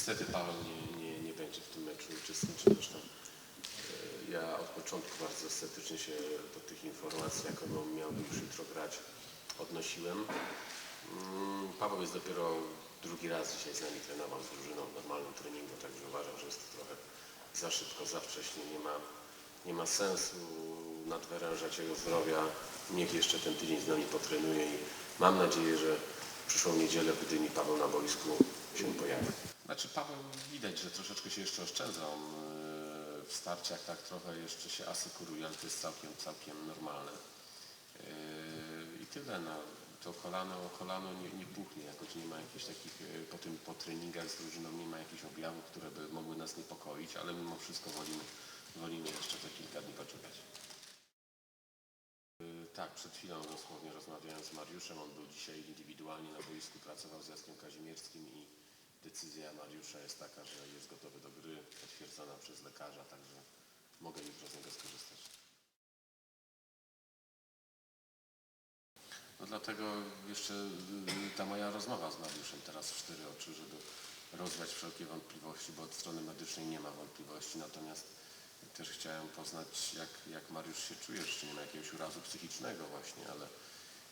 niestety Paweł nie, nie, nie będzie w tym meczu uczestniczył. Zresztą e, ja od początku bardzo estetycznie się do tych informacji, jak on miałby już jutro grać, odnosiłem. Mm, Paweł jest dopiero drugi raz dzisiaj z nami trenował z drużyną w normalnym treningu, także uważam, że jest to trochę za szybko, za wcześnie. Nie ma, nie ma sensu nadwyrężać jego zdrowia. Niech jeszcze ten tydzień z nami potrenuje i mam nadzieję, że przyszłą niedzielę w Gdyni Paweł na boisku się pojawi. Znaczy Paweł widać, że troszeczkę się jeszcze oszczędza. On yy, w starciach tak trochę jeszcze się asekuruje, ale to jest całkiem, całkiem normalne. Yy, I tyle. No. To kolano, kolano nie, nie puchnie, jakoś nie ma jakichś takich, yy, po tym po treningach z drużyną nie ma jakichś objawów, które by mogły nas niepokoić, ale mimo wszystko wolimy, wolimy jeszcze te kilka dni poczekać. Tak, przed chwilą dosłownie rozmawiałem z Mariuszem, on był dzisiaj indywidualnie na boisku, pracował z Jackiem Kazimierskim i decyzja Mariusza jest taka, że jest gotowy do gry, potwierdzona przez lekarza, także mogę jutro z niego skorzystać. No dlatego jeszcze y, ta moja rozmowa z Mariuszem teraz w cztery oczy, żeby rozwiać wszelkie wątpliwości, bo od strony medycznej nie ma wątpliwości, natomiast też chciałem poznać, jak, jak Mariusz się czuje, czy nie ma jakiegoś urazu psychicznego właśnie, ale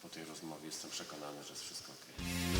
po tej rozmowie jestem przekonany, że jest wszystko ok.